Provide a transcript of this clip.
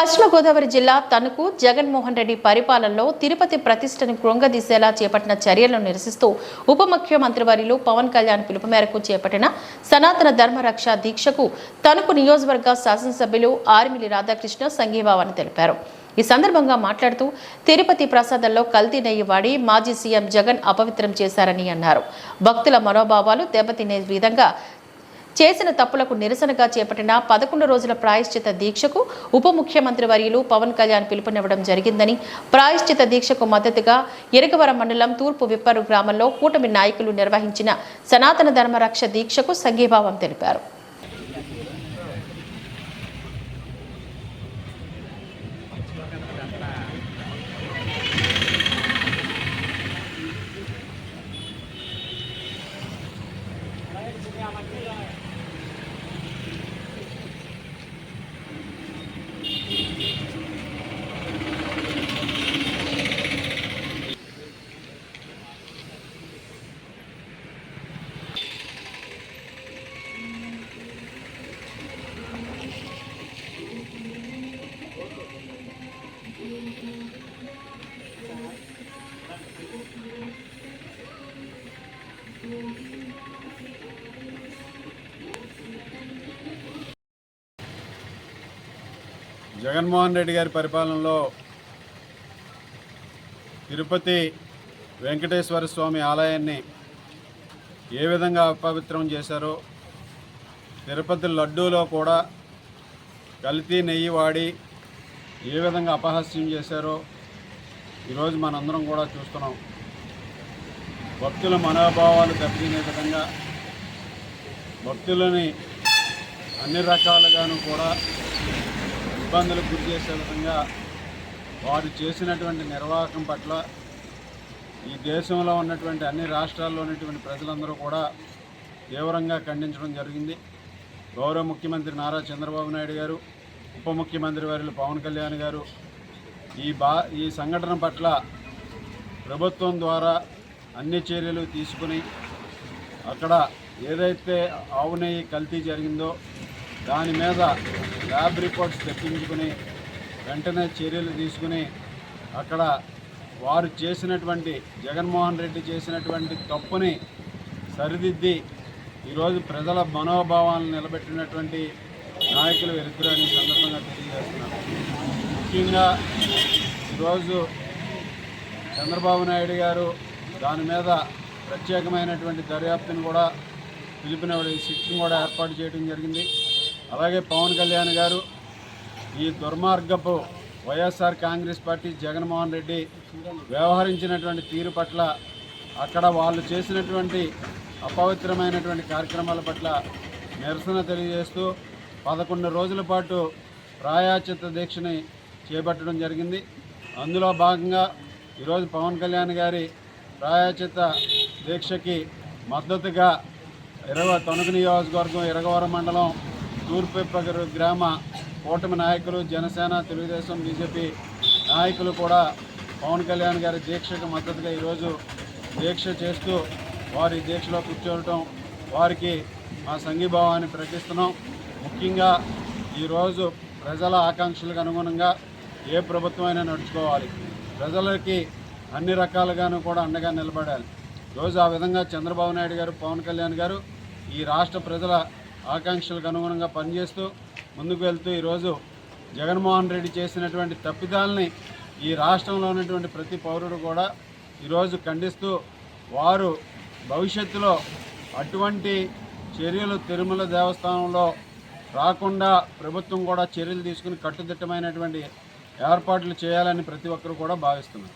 పశ్చిమ గోదావరి జిల్లా తణుకు జగన్మోహన్ రెడ్డి పరిపాలనలో తిరుపతి ప్రతిష్టను కృంగదీసేలా చేపట్టిన చర్యలను నిరసిస్తూ ఉప ముఖ్యమంత్రి వర్యులు పవన్ కళ్యాణ్ పిలుపు మేరకు చేపట్టిన సనాతన ధర్మరక్ష దీక్షకు తణుకు నియోజకవర్గ శాసనసభ్యులు ఆర్మిలి రాధాకృష్ణ సంఘీభావాన్ని తెలిపారు. ఈ సందర్భంగా మాట్లాడుతూ తిరుపతి ప్రసాదంలో కల్తీ నెయ్యి వాడి మాజీ సీఎం జగన్ అపవిత్రం చేశారని అన్నారు. భక్తుల మనోభావాలు దెబ్బతినే విధంగా చేసిన తప్పులకు నిరసనగా చేపట్టిన పదకొండు రోజుల ప్రాయశ్చిత దీక్షకు ఉప ముఖ్యమంత్రి వర్యులు పవన్ కళ్యాణ్ పిలుపునివ్వడం జరిగిందని ప్రాయశ్చిత దీక్షకు మద్దతుగా ఎరగవరం మండలం తూర్పు విప్పరు గ్రామంలో కూటమి నాయకులు నిర్వహించిన సనాతన ధర్మరక్ష దీక్షకు సంఘీభావం తెలిపారు. జగన్మోహన్ రెడ్డి గారి పరిపాలనలో తిరుపతి వెంకటేశ్వర స్వామి ఆలయాన్ని ఏ విధంగా అపవిత్రం చేశారో తిరుపతి లడ్డూలో కూడా కల్తీ నెయ్యి వాడి ఏ విధంగా అపహాస్యం చేశారో ఈరోజు మనందరం కూడా చూస్తున్నాం. భక్తుల మనోభావాలు దెబ్బతినే విధంగా భక్తులని అన్ని రకాలుగాను కూడా ఇబ్బందులకు గురి చేసే విధంగా వారు చేసినటువంటి నిర్వాహకం పట్ల ఈ దేశంలో ఉన్నటువంటి అన్ని రాష్ట్రాల్లో ఉన్నటువంటి ప్రజలందరూ కూడా తీవ్రంగా ఖండించడం జరిగింది. గౌరవ ముఖ్యమంత్రి నారా చంద్రబాబు నాయుడు గారు ఉప ముఖ్యమంత్రి వారిలు పవన్ కళ్యాణ్ గారు ఈ బా ఈ సంఘటన పట్ల ప్రభుత్వం ద్వారా అన్ని చర్యలు తీసుకుని అక్కడ ఏదైతే ఆవు కల్తీ జరిగిందో దాని మీద ల్యాబ్ రిపోర్ట్స్ తెప్పించుకుని వెంటనే చర్యలు తీసుకుని అక్కడ వారు చేసినటువంటి జగన్మోహన్ రెడ్డి చేసినటువంటి తప్పుని సరిదిద్ది ఈరోజు ప్రజల మనోభావాలను నిలబెట్టినటువంటి నాయకులు వెలుగురని సందర్భంగా తెలియజేస్తున్నాను. ముఖ్యంగా ఈరోజు చంద్రబాబు నాయుడు గారు దాని మీద ప్రత్యేకమైనటువంటి దర్యాప్తును కూడా పిలిపిన సిట్టింగ్ కూడా ఏర్పాటు చేయడం జరిగింది. అలాగే పవన్ కళ్యాణ్ గారు ఈ దుర్మార్గపు వైఎస్ఆర్ కాంగ్రెస్ పార్టీ జగన్మోహన్ రెడ్డి వ్యవహరించినటువంటి తీరు పట్ల అక్కడ వాళ్ళు చేసినటువంటి అపవిత్రమైనటువంటి కార్యక్రమాల పట్ల నిరసన తెలియజేస్తూ పదకొండు రోజుల పాటు ప్రాయాచిత దీక్షని చేపట్టడం జరిగింది. అందులో భాగంగా ఈరోజు పవన్ కళ్యాణ్ గారి ప్రాయాచిత దీక్షకి మద్దతుగా ఇరవ తణుకు నియోజకవర్గం ఇరగవరం మండలం తూర్పు గ్రామ కూటమి నాయకులు జనసేన తెలుగుదేశం బీజేపీ నాయకులు కూడా పవన్ కళ్యాణ్ గారి దీక్షకు మద్దతుగా ఈరోజు దీక్ష చేస్తూ వారి దీక్షలో కూర్చోవటం వారికి మా సంఘీభావాన్ని ప్రకటిస్తున్నాం. ముఖ్యంగా ఈరోజు ప్రజల ఆకాంక్షలకు అనుగుణంగా ఏ ప్రభుత్వం అయినా నడుచుకోవాలి. ప్రజలకి అన్ని రకాలుగాను కూడా అండగా నిలబడాలి. రోజు ఆ విధంగా చంద్రబాబు నాయుడు గారు పవన్ కళ్యాణ్ గారు ఈ రాష్ట్ర ప్రజల ఆకాంక్షలకు అనుగుణంగా పనిచేస్తూ ముందుకు వెళ్తూ ఈరోజు జగన్మోహన్ రెడ్డి చేసినటువంటి తప్పిదాలని ఈ రాష్ట్రంలో ఉన్నటువంటి ప్రతి పౌరుడు కూడా ఈరోజు ఖండిస్తూ వారు భవిష్యత్తులో అటువంటి చర్యలు తిరుమల దేవస్థానంలో రాకుండా ప్రభుత్వం కూడా చర్యలు తీసుకుని కట్టుదిట్టమైనటువంటి ఏర్పాట్లు చేయాలని ప్రతి ఒక్కరు కూడా భావిస్తున్నారు.